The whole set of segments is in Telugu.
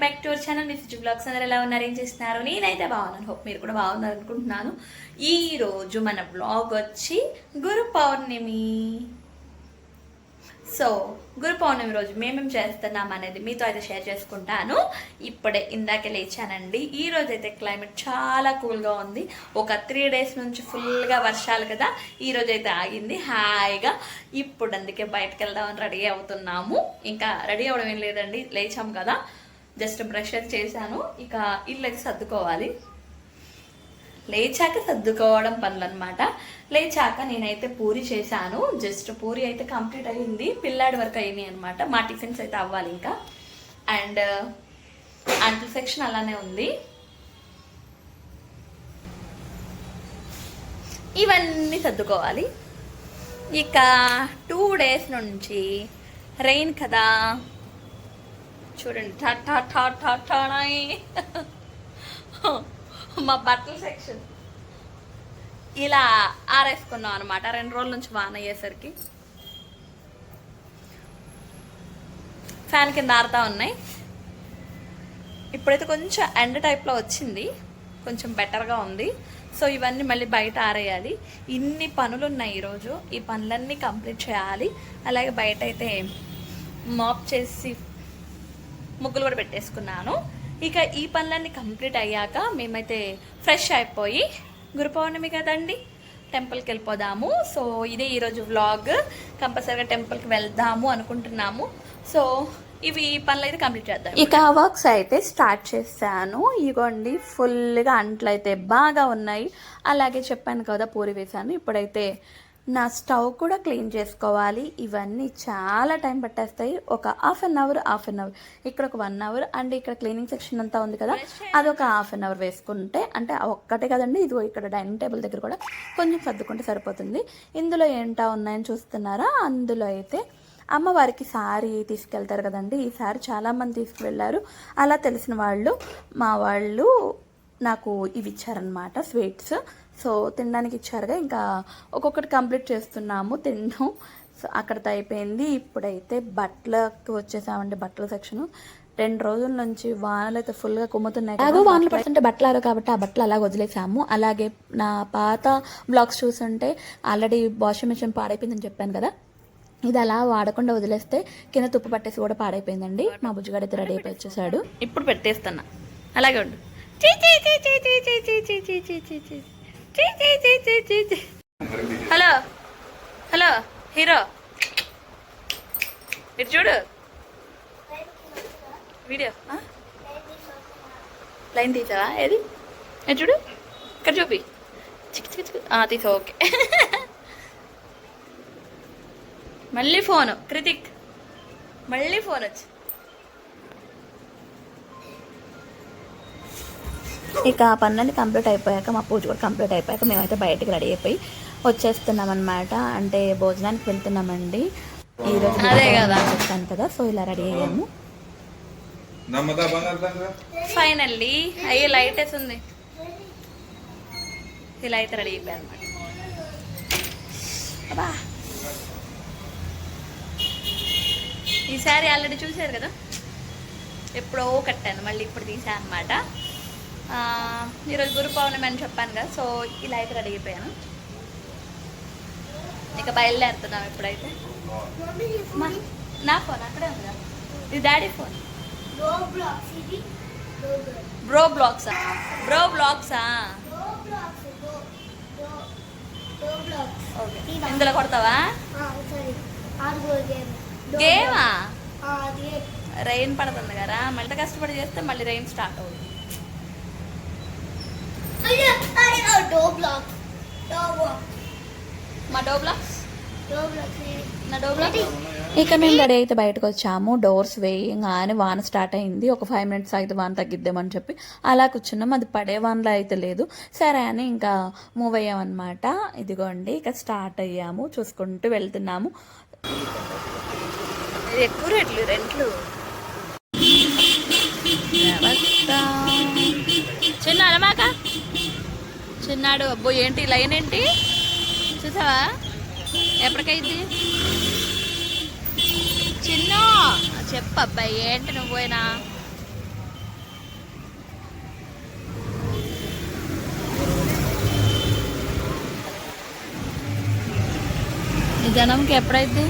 Welcome back to our channel. Me Fiji blogs అందరు ఎలా ఉన్నారు? ఏం చేస్తున్నారు? నేనైతే బాగున్నాను. హోప్ మీరు కూడా బాగున్నారు అనుకుంటున్నాను ఈ రోజు మన బ్లాగ్ వచ్చి గురు పౌర్ణమి. సో గురు పౌర్ణమి రోజు మేమేం చేస్తున్నాం అనేది మీతో అయితే షేర్ చేసుకుంటాను. ఇప్పుడే ఇందాకే లేచానండి. ఈ రోజు అయితే క్లైమేట్ చాలా కూల్గా ఉంది. ఒక త్రీ డేస్ నుంచి ఫుల్గా వర్షాలు కదా. ఈ రోజు అయితే ఆగింది. హాయిగా ఇప్పుడు అందుకే బయటకు వెళ్దామని రెడీ అవుతున్నాము. ఇంకా రెడీ అవ్వడం ఏం లేదండి. లేచాం కదా. జస్ట్ బ్రష్ అది చేశాను. ఇక ఇల్లు అయితే సర్దుకోవాలి. లేచాక సర్దుకోవడం పనులు అనమాట లేచాక నేనైతే పూరి చేశాను. జస్ట్ పూరి అయితే కంప్లీట్ అయ్యింది. పిల్లాడి వరకు అయినాయి అనమాట మా టిఫిన్స్ అయితే అవ్వాలి ఇంకా. అండ్ అంటు సెక్షన్ అలానే ఉంది. ఇవన్నీ సర్దుకోవాలి. ఇక టూ డేస్ నుంచి రెయిన్ కదా. చూడండి. టా మా బట్టల సెక్షన్ ఇలా ఆరేసుకున్నాం అనమాట రెండు రోజుల నుంచి వాన అయ్యేసరికి. ఫ్యాన్ కింద ఆరుతా ఉన్నాయి. ఇప్పుడైతే కొంచెం ఎండ్ టైప్లో వచ్చింది. కొంచెం బెటర్గా ఉంది. సో ఇవన్నీ మళ్ళీ బయట ఆరేయాలి. ఇన్ని పనులు ఉన్నాయి ఈరోజు. ఈ పనులన్నీ కంప్లీట్ చేయాలి. అలాగే బయట అయితే మాప్ చేసి ముగ్గులు కూడా పెట్టేసుకున్నాను. ఇక ఈ పనులన్నీ కంప్లీట్ అయ్యాక మేమైతే ఫ్రెష్ అయిపోయి గురు పౌర్ణమి కదండి టెంపుల్కి వెళ్ళిపోదాము. సో ఇదే ఈరోజు వ్లాగ్ కంపల్సరీగా టెంపుల్కి వెళ్దాము అనుకుంటున్నాము. సో ఇవి పనులు అయితే కంప్లీట్ చేద్దాం. ఇక వర్క్స్ అయితే స్టార్ట్ చేశాను. ఇగోండి ఫుల్గా అంట్లు అయితే బాగా ఉన్నాయి. అలాగే చెప్పాను కదా పూరి వేశాను. ఇప్పుడైతే నా స్టవ్ కూడా క్లీన్ చేసుకోవాలి. ఇవన్నీ చాలా టైం పట్టేస్తాయి. ఒక half an hour half an hour. ఇక్కడ ఒక వన్ అవర్ అండ్ ఇక్కడ క్లీనింగ్ సెక్షన్ అంతా ఉంది కదా. అదొక హాఫ్ అన్ అవర్ వేసుకుంటే అంటే ఒక్కటే కదండి ఇదిగో ఇక్కడ డైనింగ్ టేబుల్ దగ్గర కూడా కొంచెం సర్దుకుంటే సరిపోతుంది. ఇందులో ఏంటా ఉన్నాయని చూస్తున్నారా? అందులో అయితే అమ్మవారికి సారీ తీసుకెళ్తారు కదండి. ఈ సారీ చాలామంది తీసుకువెళ్ళారు. అలా తెలిసిన వాళ్ళు మా వాళ్ళు నాకు ఇవి ఇచ్చారనమాట స్వీట్స్. సో తినడానికి ఇచ్చారుగా. ఇంకా ఒక్కొక్కటి కంప్లీట్ చేస్తున్నాము తిన్నాం. సో అక్కడితో అయిపోయింది. ఇప్పుడైతే బట్టలకు వచ్చేసామండి బట్టల సెక్షన్. రెండు రోజుల నుంచి వానలు అయితే ఫుల్గా కుమ్ముతున్నాయి అలాగే వానలు పడుతుంటే బట్టలు ఆరు కాబట్టి ఆ బట్టలు అలా వదిలేసాము. అలాగే నా పాత బ్లాగ్స్ చూస్తుంటే ఆల్రెడీ వాషింగ్ మిషన్ పాడైపోయిందని చెప్పాను కదా. ఇది అలా వాడకుండా వదిలేస్తే కింద తుప్పు పట్టేసి కూడా పాడైపోయిందండి. మా బుజ్జిగాడు అయితే రెడీ అయిపోయి వచ్చేసాడు. ఇప్పుడు పెట్టేస్తున్నా. అలాగే ఉండు. Hello hello hero. ఇటు చూడు. వీడియో లైన్ తీసావా? ఏది? ఎటు చూడు. ఇక్కడ చూపి. చిక్ చిక్ చిక్. తీసావు ఓకే. మళ్ళీ ఫోను క్రితిక్ మళ్ళీ ఫోన్ వచ్చి. ఇక ఆ పనులన్నీ కంప్లీట్ అయిపోయాక మా పూజ కూడా కంప్లీట్ అయిపోయాక మేమైతే బయటికి రెడీ అయిపోయి వచ్చేస్తున్నాం అనమాట అంటే భోజనానికి వెళ్తున్నామండి. ఈరోజు అదే కదా. చెప్తాను కదా సో ఇలా రెడీ అయ్యాము. నమ్మదా బంగారు ఫైనల్లీ అయ్యే లైట్ వేసింది. ఇలా అయితే రెడీ అయిపోయాను అనమాట ఈ శారీ ఆల్రెడీ చూశారు కదా? ఎప్పుడో కట్టాను మళ్ళీ ఇప్పుడు తీసాను అనమాట ఈరోజు గురు పౌర్ణమి అని చెప్పాను కదా సో ఇలా అయితే రెడీ అయిపోయాను ఇక బయలుదేరుతున్నాం ఇప్పుడైతే నా ఫోన్ అక్కడే ఉంది ఇది డాడీ ఫోన్. బ్రో బ్లాగ్సా బ్రో బ్లాగ్సా Roblox. ఓకే ఇదా? ఇందులో కొడతావా. గేమా రెయిన్ పడుతుంది కదా మళ్ళీ కష్టపడి చేస్తే మళ్ళీ రెయిన్ స్టార్ట్ అవుతుంది అయ్యో, అరే, ఆ, Roblox. Roblox. మా డో బ్లాగ్స్ Roblox ఇది. నా డో బ్లాగ్స్ ఇక మేము రెడీ అయితే బయటకు వచ్చాము. డోర్స్ వేయంగానే వాన స్టార్ట్ అయింది. ఒక ఫైవ్ మినిట్స్ అయితే వాన తగ్గిద్దామని చెప్పి అలా కూర్చున్నాం. అది పడే వానలో అయితే లేదు. సరే అని ఇంకా మూవ్ అయ్యామన్నమాట. ఇదిగోండి ఇక స్టార్ట్ అయ్యాము. చూసుకుంటూ వెళ్తున్నాము. ఇది ఎక్కువ రేట్లు రెంట్లు. అన్నాడు. అబ్బో ఏంటి లైన్ ఏంటి? చూసావా? ఎప్పటికైంది? చిన్న! చెప్పబ్బాయి ఏంటి నువ్వు పోయినా? జనంకి ఎప్పుడైతే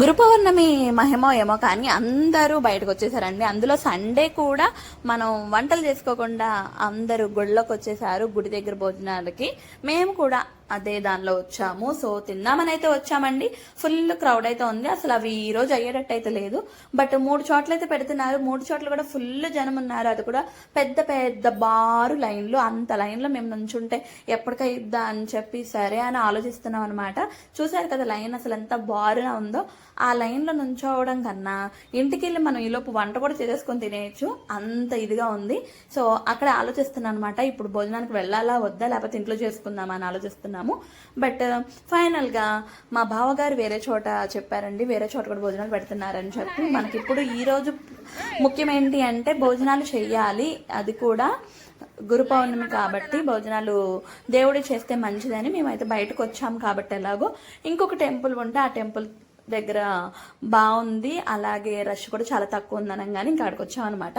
గురు పౌర్ణమి మహిమో ఏమో కానీ అందరూ బయటకు వచ్చేసారండి అందులో సండే కూడా మనం వంటలు చేసుకోకుండా అందరూ గుళ్ళకు వచ్చేసారు గుడి దగ్గర భోజనాలకి. మేము కూడా అదే దానిలో వచ్చాము. సో తిందామని అయితే వచ్చామండి. ఫుల్ క్రౌడ్ అయితే ఉంది. అసలు అవి ఈ రోజు అయ్యేటట్టు అయితే లేదు. బట్ మూడు చోట్ల అయితే పెడుతున్నారు. మూడు చోట్ల కూడా ఫుల్ జనం ఉన్నారు. అది కూడా పెద్ద పెద్ద బారు లైన్లు. అంత లైన్లో మేము నుంచుంటే ఎప్పటికైద్దా అని చెప్పి సరే అని ఆలోచిస్తున్నాం అనమాట చూసారు కదా లైన్ అసలు ఎంత బారుగా ఉందో. ఆ లైన్లో నుంచోవడం కన్నా ఇంటికి వెళ్ళి మనం ఈలోపు వంట కూడా చేసేసుకొని తినేయచ్చు. అంత ఇదిగా ఉంది. సో అక్కడ ఆలోచిస్తున్నాను అనమాట ఇప్పుడు భోజనానికి వెళ్ళాలా వద్దా లేకపోతే ఇంట్లో చేసుకుందామా అని ఆలోచిస్తున్నాను. ఆలోచిస్తున్నాము బట్ ఫైనల్గా మా బావగారు వేరే చోట చెప్పారండి వేరే చోట కూడా భోజనాలు పెడుతున్నారని చెప్పి. మనకి ఇప్పుడు ఈ రోజు ముఖ్యం ఏంటి అంటే భోజనాలు చెయ్యాలి. అది కూడా గురు పౌర్ణమి కాబట్టి భోజనాలు దేవుడి చేస్తే మంచిదని మేమైతే బయటకు వచ్చాము కాబట్టి ఎలాగో. ఇంకొక టెంపుల్ ఉంటే ఆ టెంపుల్ దగ్గర బాగుంది అలాగే రష్ కూడా చాలా తక్కువ ఉంది అనగానే ఇంకా అక్కడికి వచ్చాం అనమాట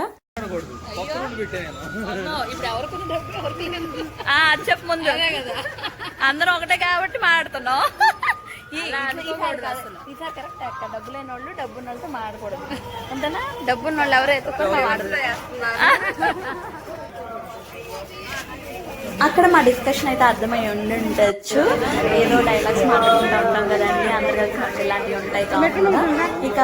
చెప్పు ముందు. అందరం ఒకటే కాబట్టి మాట్లాడుతున్నాం. కరెక్ట్ అక్క డబ్బు లేని వాళ్ళు డబ్బు ఉన్న వాళ్ళతో మాడకూడదు అంతేనా? డబ్బు ఉన్న వాళ్ళు ఎవరు ఎత్తుకో అక్కడ మా డిస్కషన్ అయితే అర్థమై ఉండి ఉండొచ్చు. ఏదో డైలాగ్స్ మాట్లాడుకుంటూ ఉంటాం కదండి. అందరు కలిసి మనకి ఇలాంటివి ఉంటాయి కాకుండా. ఇక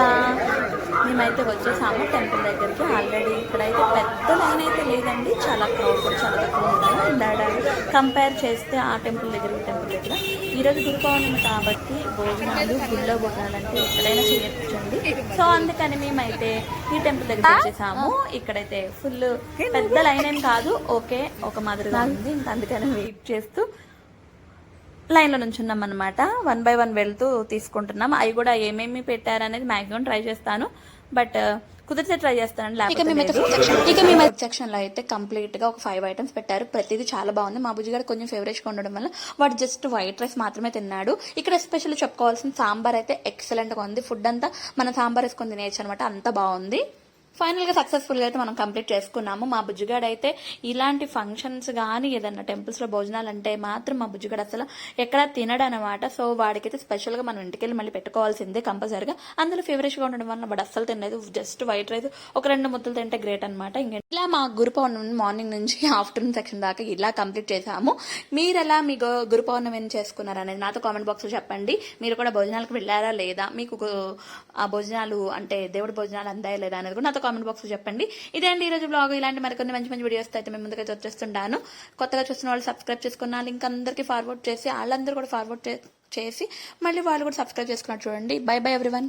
మేమైతే వచ్చేసాము టెంపుల్ దగ్గరికి. ఆల్రెడీ ఇక్కడైతే పెద్ద లైన్ అయితే లేదండి. చాలా క్రౌడ్ కూడా చాలా తక్కువ ఉంటారు అండ్ కంపేర్ చేస్తే ఆ టెంపుల్ దగ్గర టెంపుల్ దగ్గర ఈరోజు గురు కాబట్టి భోజనాలు గుళ్ళో భోజనాలు అంటే ఎక్కడైనా చేయొచ్చండి. సో అందుకని మేమైతే ఈ టెంపుల్ దగ్గర వచ్చేసాము. ఇక్కడైతే ఫుల్ పెద్ద లైన్ ఏం కాదు. ఓకే ఒక మాదిరిగా ఉంది. ఇంకా అందుకని వెయిట్ చేస్తూ లైన్లో నుంచున్నాం అనమాట వన్ బై వన్ వెళ్తూ తీసుకుంటున్నాం. అవి కూడా ఏమేమి పెట్టారనేది మ్యాక్సిమం ట్రై చేస్తాను. బట్ కుదిరితే ట్రై చేస్తాను లేకపోతే లేదు. ఇక మేము సెక్షన్లో అయితే కంప్లీట్గా ఒక ఫైవ్ ఐటమ్స్ పెట్టారు. ప్రతిదీ చాలా బాగుంది. మా బుజ్జి గారు కొంచెం ఫేవరెట్గా ఉండడం వల్ల వాడు జస్ట్ వైట్ రైస్ మాత్రమే తిన్నాడు. ఇక్కడ ఎస్పెషల్లీ చెప్పుకోవాల్సిన సాంబార్ అయితే ఎక్సలెంట్గా ఉంది. ఫుడ్ అంతా మనం సాంబార్ వేసుకొని తినేయచ్చు అనమాట అంత బాగుంది. ఫైనల్గా సక్సెస్ఫుల్గా సక్సెస్ఫుల్ అయితే మనం కంప్లీట్ చేసుకున్నాము. మా బుజ్జిగాడు అయితే ఇలాంటి ఫంక్షన్స్ కానీ ఏదన్నా టెంపుల్స్లో భోజనాలు అంటే మాత్రం మా బుజ్జిగాడు అసలు ఎక్కడ తినడనమాట. సో వాడికైతే స్పెషల్గా మనం ఇంటికి వెళ్ళి మళ్ళీ పెట్టుకోవాల్సిందే కంపల్సరీగా. అందులో ఫేవరెట్గా ఉండడం వల్ల వాడు అస్సలు తినలేదు. జస్ట్ వైట్ రైస్ ఒక రెండు ముద్దలు తింటే గ్రేట్ అనమాట ఇంకా ఇలా మా గురు పౌర్ణమి మార్నింగ్ నుంచి ఆఫ్టర్నూన్ సెక్షన్ దాకా ఇలా కంప్లీట్ చేసాము. మీరు ఎలా మీ గు- గురు పౌర్ణమి చేసుకున్నారు అనేది నాతో కామెంట్ బాక్స్లో చెప్పండి. మీరు కూడా భోజనాలకు వెళ్ళారా లేదా? మీకు ఆ భోజనాలు అంటే దేవుడి భోజనాలు అందాయా లేదా అనేది కూడా నాతో కామెంట్ బాక్స్ చెప్పండి. ఇదేంటి ఈ రోజు బ్లాగ్ ఇలాంటి మరికొన్ని మంచి మంచి వీడియోస్ అయితే మేము ముందుకైతే వచ్చేస్తుంటాను. కొత్తగా చూస్తున్న వాళ్ళు సబ్స్క్రైబ్ చేసుకున్న లింక్ అందరికీ ఫార్వర్డ్ చేసి వాళ్ళందరూ కూడా ఫార్వర్డ్ చేసి మళ్ళీ వాళ్ళు కూడా సబ్స్క్రైబ్ చేసుకున్నారు చూడండి. By by everyone